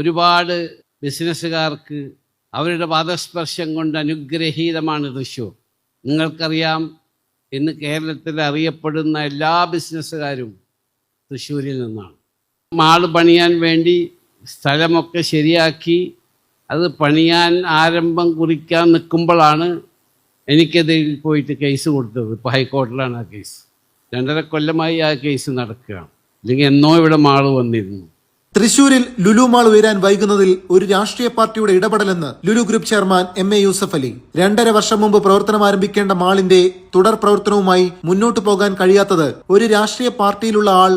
ഒരുപാട് ബിസിനസ്സുകാർക്ക് അവരുടെ പാദസ്പർശം കൊണ്ട് അനുഗ്രഹീതമാണ് തൃശ്ശൂർ. നിങ്ങൾക്കറിയാം ഇന്ന് കേരളത്തിൽ അറിയപ്പെടുന്ന എല്ലാ ബിസിനസ്സുകാരും തൃശ്ശൂരിൽ നിന്നാണ്. മാൾ പണിയാൻ വേണ്ടി സ്ഥലമൊക്കെ ശരിയാക്കി അത് പണിയാൻ ആരംഭം കുറിക്കാൻ നിൽക്കുമ്പോഴാണ് എനിക്കതിൽ പോയിട്ട് കേസ് കൊടുത്തത്. ഇപ്പോൾ ഹൈക്കോടതിയിലാണ് ആ കേസ്. രണ്ടര കൊല്ലമായി ആ കേസ് നടക്കുകയാണ്. അല്ലെങ്കിൽ എന്നോ ഇവിടെ മാൾ വന്നിരുന്നു. തൃശൂരിൽ ലുലു മാൾ ഉയരാൻ വൈകുന്നതിൽ ഒരു രാഷ്ട്രീയ പാർട്ടിയുടെ ഇടപെടലെന്ന് Lulu group chairman M A Yusuff Ali. രണ്ടര വർഷം മുമ്പ് പ്രവർത്തനം ആരംഭിക്കേണ്ട മാളിന്റെ തുടർ പ്രവർത്തനവുമായി മുന്നോട്ടു പോകാൻ കഴിയാത്തത് ഒരു രാഷ്ട്രീയ പാർട്ടിയിലുള്ള ആൾ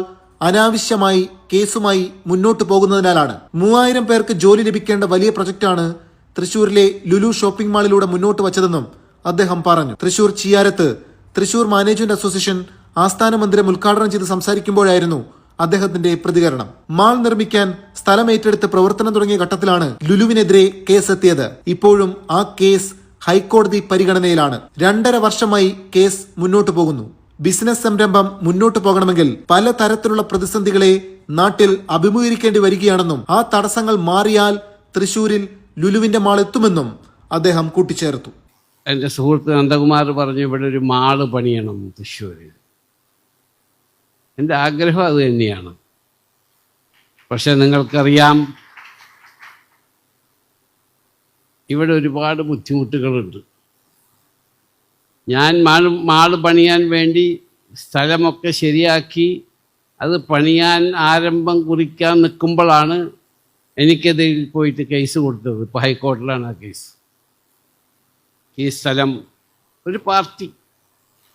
അനാവശ്യമായി കേസുമായി മുന്നോട്ടു പോകുന്നതിനാലാണ്. മൂവായിരം പേർക്ക് ജോലി ലഭിക്കേണ്ട വലിയ പ്രൊജക്ടാണ് തൃശൂരിലെ ലുലു ഷോപ്പിംഗ് മാളിലൂടെ മുന്നോട്ട് വച്ചതെന്നും അദ്ദേഹം പറഞ്ഞു. തൃശൂർ ചിയാരത്ത് തൃശൂർ മാനേജ്മെന്റ് അസോസിയേഷൻ ആസ്ഥാന മന്ദിരം ഉദ്ഘാടനം ചെയ്ത് സംസാരിക്കുമ്പോഴായിരുന്നു അദ്ദേഹത്തിന്റെ പ്രതികരണം. മാൾ നിർമ്മിക്കാൻ സ്ഥലം ഏറ്റെടുത്ത് പ്രവർത്തനം തുടങ്ങിയ ഘട്ടത്തിലാണ് ലുലുവിനെതിരെ കേസ് എത്തിയത് ഇപ്പോഴും ആ കേസ് ഹൈക്കോടതി പരിഗണനയിലാണ്. രണ്ടര വർഷമായി കേസ് മുന്നോട്ടു പോകുന്നു. ബിസിനസ് സംരംഭം മുന്നോട്ടു പോകണമെങ്കിൽ പല തരത്തിലുള്ള പ്രതിസന്ധികളെ നാട്ടിൽ അഭിമുഖീകരിക്കേണ്ടി വരികയാണെന്നും ആ തടസ്സങ്ങൾ മാറിയാൽ തൃശൂരിൽ ലുലുവിന്റെ മാൾ എത്തുമെന്നും അദ്ദേഹം കൂട്ടിച്ചേർത്തു. എന്റെ സുഹൃത്ത് നന്ദകുമാർ പറഞ്ഞു ഇവിടെ ഒരു മാൾ പണിയണം തൃശ്ശൂരിൽ എന്റെ ആഗ്രഹം അത് തന്നെയാണ്. പക്ഷെ നിങ്ങൾക്കറിയാം ഇവിടെ ഒരുപാട് ബുദ്ധിമുട്ടുകളുണ്ട്. ഞാൻ മാൾ മാൾ പണിയാൻ വേണ്ടി സ്ഥലമൊക്കെ ശരിയാക്കി അത് പണിയാൻ ആരംഭം കുറിക്കാൻ നിൽക്കുമ്പോഴാണ് എനിക്കതിൽ പോയിട്ട് കേസ് കൊടുത്തത്. ഇപ്പോൾ ഹൈക്കോടതിയിലാണ് ആ കേസ്. ഈ സ്ഥലം ഒരു പാർട്ടി.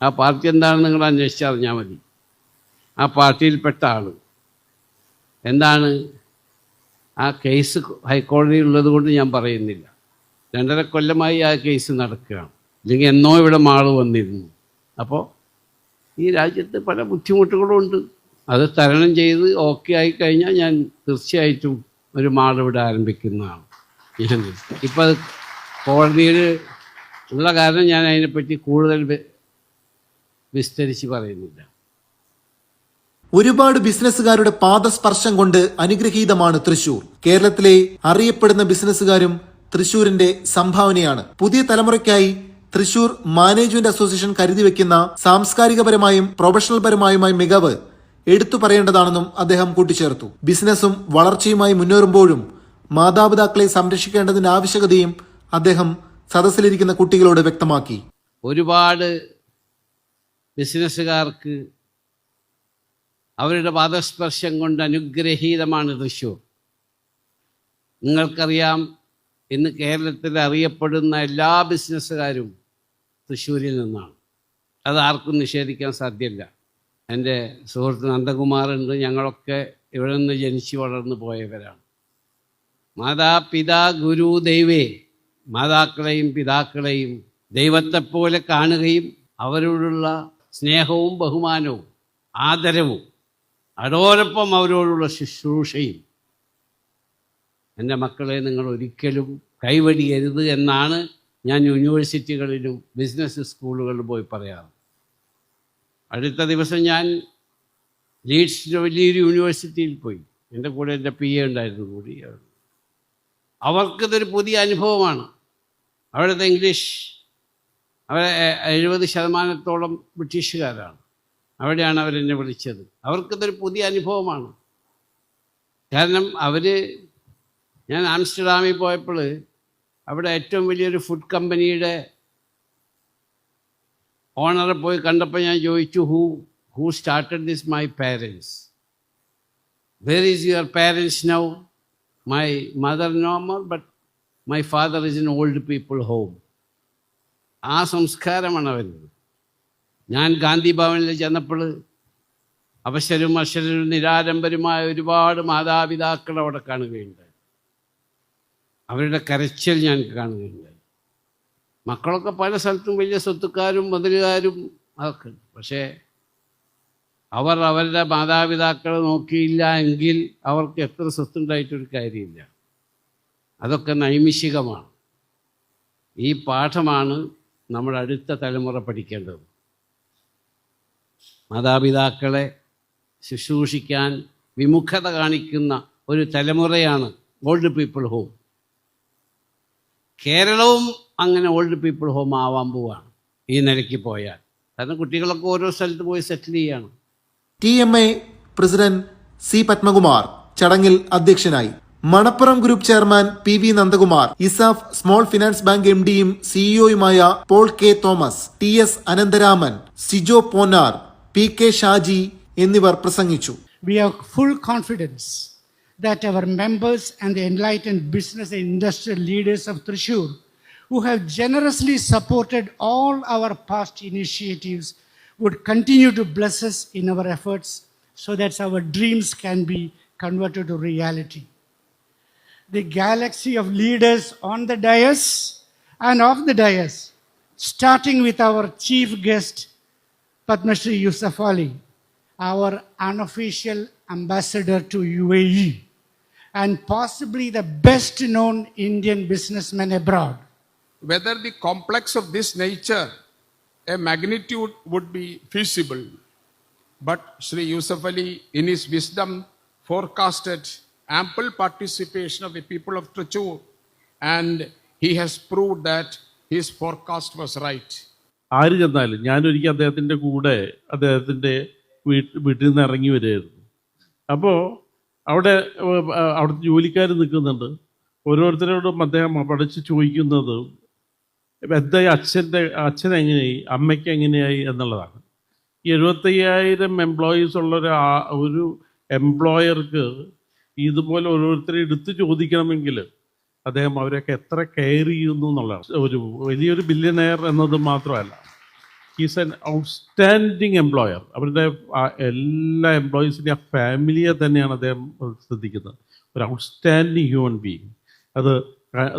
ആ പാർട്ടി എന്താണെന്ന് നിങ്ങൾ അന്വേഷിച്ചറിഞ്ഞാൽ മതി. ആ പാർട്ടിയിൽപ്പെട്ട ആൾ എന്താണ്? ആ കേസ് ഹൈക്കോടതിയിൽ ഉള്ളത് കൊണ്ട് ഞാൻ പറയുന്നില്ല. രണ്ടര കൊല്ലമായി ആ കേസ് നടക്കുകയാണ്. അല്ലെങ്കിൽ എന്നോ ഇവിടെ മാൾ വന്നിരുന്നു. അപ്പോൾ ഈ രാജ്യത്ത് പല ബുദ്ധിമുട്ടുകളും ഉണ്ട്. അത് തരണം ചെയ്ത് ഓക്കെ ആയി കഴിഞ്ഞാൽ ഞാൻ തീർച്ചയായിട്ടും ഒരു മാൾ ഇവിടെ ആരംഭിക്കുന്നതാണ്. ഇപ്പം അത് കോടതിയിൽ ഉള്ള കാരണം ഞാൻ അതിനെപ്പറ്റി കൂടുതൽ വിസ്തരിച്ച് പറയുന്നില്ല. ഒരുപാട് ബിസിനസ്സുകാരുടെ പാദസ്പർശം കൊണ്ട് അനുഗ്രഹീതമാണ് തൃശൂർ. കേരളത്തിലെ അറിയപ്പെടുന്ന ബിസിനസ്സുകാരും തൃശൂരിന്റെ സംഭാവനയാണ്. പുതിയ തലമുറയ്ക്കായി തൃശൂർ മാനേജ്മെന്റ് അസോസിയേഷൻ കരുതി വെക്കുന്ന സാംസ്കാരികപരമായും പ്രൊഫഷണൽ പരമായുമായ മികവ് എടുത്തു പറയേണ്ടതാണെന്നും അദ്ദേഹം കൂട്ടിച്ചേർത്തു. ബിസിനസ്സും വളർച്ചയുമായി മുന്നേറുമ്പോഴും മാതാപിതാക്കളെ സംരക്ഷിക്കേണ്ടതിന്റെ ആവശ്യകതയും അദ്ദേഹം സദസ്സിലിരിക്കുന്ന കുട്ടികളോട് വ്യക്തമാക്കി. ഒരുപാട് ബിസിനസ്സുകാർക്ക് അവരുടെ പാദസ്പർശം കൊണ്ട് അനുഗ്രഹീതമാണ് തൃശ്ശൂർ. നിങ്ങൾക്കറിയാം ഇന്ന് കേരളത്തിൽ അറിയപ്പെടുന്ന എല്ലാ ബിസിനസ്സുകാരും തൃശ്ശൂരിൽ നിന്നാണ്. അത് ആർക്കും നിഷേധിക്കാൻ സാധ്യമല്ല. എന്റെ സുഹൃത്ത് നന്ദകുമാറുണ്ട് ഞങ്ങളൊക്കെ ഇവിടെ നിന്ന് ജനിച്ചു വളർന്നു പോയവരാണ്. മാതാപിതാ ഗുരു ദൈവേ മാതാക്കളെയും പിതാക്കളെയും ദൈവത്തെപ്പോലെ കാണുകയും അവരോടുള്ള സ്നേഹവും ബഹുമാനവും ആദരവും അതോടൊപ്പം അവരോടുള്ള ശുശ്രൂഷയും. എന്റെ മക്കളെ നിങ്ങൾ ഒരിക്കലും കൈവടിയരുത് എന്നാണ് ഞാൻ യൂണിവേഴ്സിറ്റികളിലും ബിസിനസ് സ്കൂളുകളിലും പോയി പറയാറ്. അടുത്ത ദിവസം ഞാൻ ലീഡ്സിന്റെ വലിയൊരു യൂണിവേഴ്സിറ്റിയിൽ പോയി. എന്റെ കൂടെ എന്റെ പി എ ഉണ്ടായിരുന്നു കൂടി. അവർക്കിതൊരു പുതിയ അനുഭവമാണ്. അവിടുത്തെ ഇംഗ്ലീഷ് അവരെ എഴുപത് ശതമാനത്തോളം ബ്രിട്ടീഷുകാരാണ്. അവിടെയാണ് അവരെന്നെ വിളിച്ചത്. അവർക്കിതൊരു പുതിയ അനുഭവമാണ്. കാരണം അവർ ഞാൻ ആംസ്റ്റർഡാമിൽ പോയപ്പോൾ അവിടെ ഏറ്റവും വലിയൊരു ഫുഡ് കമ്പനിയുടെ ഓണറെ പോയി കണ്ടപ്പോൾ ഞാൻ ചോദിച്ചു who who started this my parents where is your parents now my mother no more but my father is in old people home ആ സംസ്കാരമാണ് അവരുന്നത് ഞാൻ ഗാന്ധി ഭവനിൽ ചെന്നപ്പോൾ അവശരും അക്ഷരരും നിരാരംഭരുമായ ഒരുപാട് മാതാപിതാക്കൾ അവിടെ കാണുകയുണ്ട് അവരുടെ കരച്ചിൽ ഞാൻ കാണുകയുണ്ട് മക്കളൊക്കെ പല സ്ഥലത്തും വലിയ സ്വത്തുക്കാരും മുതലുകാരും അതൊക്കെ. പക്ഷേ അവർ അവരുടെ മാതാപിതാക്കളെ നോക്കിയില്ല എങ്കിൽ അവർക്ക് എത്ര സ്വത്തുണ്ടായിട്ടൊരു കാര്യമില്ല. അതൊക്കെ നൈമിഷികമാണ്. ഈ പാഠമാണ് നമ്മുടെ അടുത്ത തലമുറ പഠിക്കേണ്ടത്. മാതാപിതാക്കളെ ശുശ്രൂഷിക്കാൻ വിമുഖത കാണിക്കുന്ന ഒരു തലമുറയാണ് ഓൾഡ് പീപ്പിൾ ഹോം കേരളവും അങ്ങനെ ഓൾഡ് പീപ്പിൾ ഹോം ആവാൻ പോവാണ്. ഈ നിലയ്ക്ക് പോയാൽ. കാരണം കുട്ടികളൊക്കെ ഓരോ സ്ഥലത്ത് പോയി സെറ്റിൽ ചെയ്യാണ്. T M A president C Padmakumar ചടങ്ങിൽ അധ്യക്ഷനായി. Manappuram group chairman P V Nandakumar ESAF small finance bank M ഡിയും സിഇഒയുമായ Paul K Thomas T S Anantharaman Sijo Ponnar P K Shaji എന്നിവർ പ്രസംഗിച്ചു We have full confidence that our members and the enlightened business and industrial leaders of Trishur, who have generously supported all our past initiatives, would continue to bless us in our efforts so that our dreams can be converted to reality. The galaxy of leaders on the dais and off the dais, starting with our chief guest, Padma Shri Yusuf Ali, our unofficial ambassador to UAE, and possibly the best known Indian businessman abroad. whether the complex of this nature, a magnitude would be feasible. But Sri Yusuf Ali, in his wisdom, forecasted ample participation of the people of Trachur, and he has proved that his forecast was right. ആര് ചെന്നാലും ഞാനൊരിക്കൽ അദ്ദേഹത്തിന്റെ കൂടെ അദ്ദേഹത്തിന്റെ വീട്ട് വീട്ടിൽ നിന്ന് ഇറങ്ങി വരികയായിരുന്നു. അപ്പോൾ അവിടെ അവിടെ അവിടുത്തെ ജോലിക്കാർ നിൽക്കുന്നുണ്ട്. ഓരോരുത്തരോടും അദ്ദേഹം പഠിച്ച് ചോദിക്കുന്നത് എന്തായി അച്ഛന്റെ അച്ഛൻ എങ്ങനെയായി അമ്മയ്ക്ക് എങ്ങനെയായി എന്നുള്ളതാണ്. ഈ എഴുപത്തയ്യായിരം എംപ്ലോയീസ് ഉള്ള ഒരു ഒരു എംപ്ലോയർക്ക് ഇതുപോലെ ഓരോരുത്തരെ എടുത്ത് ചോദിക്കണമെങ്കിൽ അദ്ദേഹം അവരെയൊക്കെ എത്ര കെയർ ചെയ്യുന്നു എന്നുള്ളതാണ്. ഒരു വലിയൊരു ബില്യനെയർ എന്നത് മാത്രമല്ല ഈസ് എൻ ഔട്ട്സ്റ്റാൻഡിങ് എംപ്ലോയർ അവരുടെ എല്ലാ എംപ്ലോയീസിന്റെ ആ ഫാമിലിയെ തന്നെയാണ് അദ്ദേഹം ശ്രദ്ധിക്കുന്നത്. ഒരു ഔട്ട്സ്റ്റാൻഡിങ് ഹ്യൂമൻ ബീങ് അത്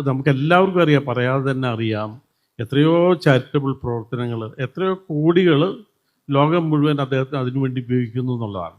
നമുക്ക് എല്ലാവർക്കും അറിയാം പറയാതെ തന്നെ അറിയാം എത്രയോ ചാരിറ്റബിൾ പ്രവർത്തനങ്ങൾ എത്രയോ കോടികൾ ലോകം മുഴുവൻ അദ്ദേഹത്തിന് അതിനുവേണ്ടി ഉപയോഗിക്കുന്നു എന്നുള്ളതാണ്.